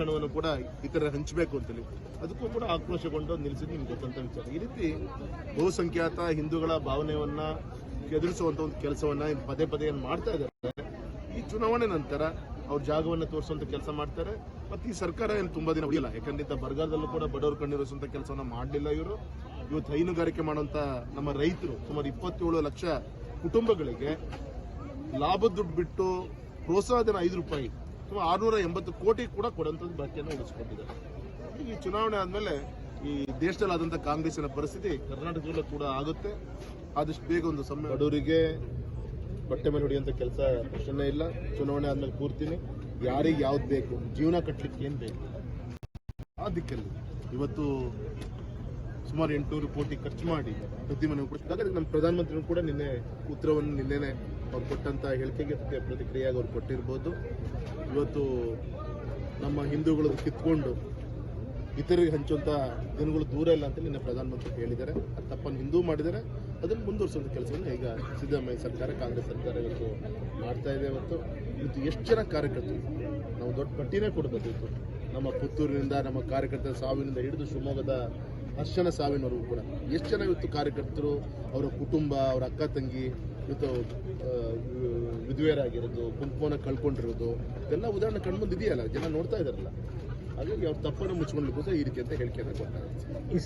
ಹಣವನ್ನು ಕೂಡ ಇತರ ಹಂಚಬೇಕು ಅಂತೇಳಿ. ಅದಕ್ಕೂ ಕೂಡ ಆಕ್ರೋಶಗೊಂಡು ನಿಲ್ಲಿಸಿದ್ದು ನಿಮ್ಗೆ ಗೊತ್ತಂತ ವಿಚಾರ. ಈ ರೀತಿ ಬಹುಸಂಖ್ಯಾತ ಹಿಂದೂಗಳ ಭಾವನೆಯನ್ನ ಎದುರಿಸುವಂತ ಒಂದು ಕೆಲಸವನ್ನ ಪದೇ ಪದೇ ಮಾಡ್ತಾ ಇದ್ದಾರೆ, ಈ ಚುನಾವಣೆ ನಂತರ ಅವ್ರ ಜಾಗವನ್ನ ತೋರಿಸುವಂತ ಕೆಲಸ ಮಾಡ್ತಾರೆ. ಮತ್ತೆ ಈ ಸರ್ಕಾರ ಏನು ತುಂಬಾ ದಿನ ಉಳಿಯಲ್ಲ. ಯಾಕಂದ್ರೆ ಬರಗಾಲದಲ್ಲೂ ಕೂಡ ಬಡವರು ಕಣ್ಣಿರಿಸುವಂತ ಕೆಲಸವನ್ನ ಮಾಡಲಿಲ್ಲ ಇವರು. ಇವತ್ತು ಹೈನುಗಾರಿಕೆ ಮಾಡುವಂತ ನಮ್ಮ ರೈತರು ಸುಮಾರು ಇಪ್ಪತ್ತೇಳು ಲಕ್ಷ ಕುಟುಂಬಗಳಿಗೆ ಲಾಭ ದುಡ್ಡು ಬಿಟ್ಟು ಪ್ರೋತ್ಸಾಹಧನ ಐದು ರೂಪಾಯಿ ಸುಮಾರು ಆರುನೂರ ಎಂಬತ್ತು ಕೋಟಿ ಕೂಡ ಕೊಡುವಂಥದ್ದು ಬಾಕಿಯನ್ನು ಉಳಿಸಿಕೊಂಡಿದ್ದಾರೆ ಈ ಚುನಾವಣೆ ಆದಮೇಲೆ ಈ ದೇಶದಲ್ಲಾದಂಥ ಕಾಂಗ್ರೆಸ್ಸಿನ ಪರಿಸ್ಥಿತಿ ಕರ್ನಾಟಕದಲ್ಲೂ ಕೂಡ ಆಗುತ್ತೆ. ಆದಷ್ಟು ಬೇಗ ಒಂದು ಸಮಯ ಬಡವರಿಗೆ ಬಟ್ಟೆ ಮೇಲೆ ಹೊಡೆಯುವಂಥ ಕೆಲಸ ಪ್ರಶ್ನೆ ಇಲ್ಲ. ಚುನಾವಣೆ ಆದಮೇಲೆ ಕೂರ್ತೀನಿ. ಯಾರಿಗೆ ಯಾವ್ದು ಬೇಕು? ಜೀವನ ಕಟ್ಟಲಿಕ್ಕೆ ಏನು ಬೇಕು? ಆ ದಿಕ್ಕಲ್ಲಿ ಇವತ್ತು ಸುಮಾರು ಎಂಟುನೂರು ಕೋಟಿ ಖರ್ಚು ಮಾಡಿ ಪ್ರತಿ ಕೂಡ ಹಾಗಾದ್ರೆ ನಮ್ಮ ಪ್ರಧಾನಮಂತ್ರಿಗಳು ಕೂಡ ನಿನ್ನೆ ಉತ್ತರವನ್ನು ನಿನ್ನೆನೆ ಅವ್ರು ಕೊಟ್ಟಂತ ಹೇಳಿಕೆಗೆ ಪ್ರತಿ- ಪ್ರತಿಕ್ರಿಯೆಯಾಗಿ ಅವ್ರು ಕೊಟ್ಟಿರ್ಬೋದು. ಇವತ್ತು ನಮ್ಮ ಹಿಂದೂಗಳು ಕಿತ್ಕೊಂಡು ಇತರರಿಗೆ ಹಂಚುವಂತ ದಿನಗಳು ದೂರ ಇಲ್ಲ ಅಂತ ನಿನ್ನೆ ಪ್ರಧಾನಮಂತ್ರಿ ಹೇಳಿದ್ದಾರೆ. ಅದು ತಪ್ಪನ್ನು ಹಿಂದೂ ಮಾಡಿದರೆ ಅದನ್ನು ಮುಂದುವರಿಸುವಂತ ಕೆಲಸವನ್ನು ಈಗ ಸಿದ್ದರಾಮಯ್ಯ ಸರ್ಕಾರ, ಕಾಂಗ್ರೆಸ್ ಸರ್ಕಾರ ಇವತ್ತು ಮಾಡ್ತಾ ಇದೆ. ಇವತ್ತು ಇವತ್ತು ಎಷ್ಟು ಜನ ಕಾರ್ಯಕರ್ತರು? ನಾವು ದೊಡ್ಡ ಪಟ್ಟಿನೇ ಕೊಡಬೇಕಿತ್ತು ನಮ್ಮ ಪುತ್ತೂರಿನಿಂದ, ನಮ್ಮ ಕಾರ್ಯಕರ್ತರ ಸಾವಿನಿಂದ ಹಿಡಿದು ಶಿವಮೊಗ್ಗದ ಹರ್ಷನ ಸಾವಿನವರೆಗೂ ಕೂಡ. ಎಷ್ಟು ಜನ ಇವತ್ತು ಕಾರ್ಯಕರ್ತರು? ಅವರ ಕುಟುಂಬ, ಅವರ ಅಕ್ಕ, ತಂಗಿ, ಇವತ್ತು ವಿಧುವೆಯರಾಗಿರೋದು, ಕುಂಕುಮನ ಕಳ್ಕೊಂಡಿರೋದು, ಇದೆಲ್ಲ ಉದಾಹರಣೆ ಕಣ್ಮುಂದು ಇದೆಯಲ್ಲ, ಜನ ನೋಡ್ತಾ ಇದಾರಲ್ಲ. ಹಾಗಾಗಿ ಅವ್ರು ತಪ್ಪನ್ನು ಮುಚ್ಕೊಂಡ್ಲಿಕ್ಕೋಸ್ಕರ ಈ ರೀತಿ ಅಂತ ಹೇಳಿಕೆ ಕೊಡ್ತಾರೆ ಈ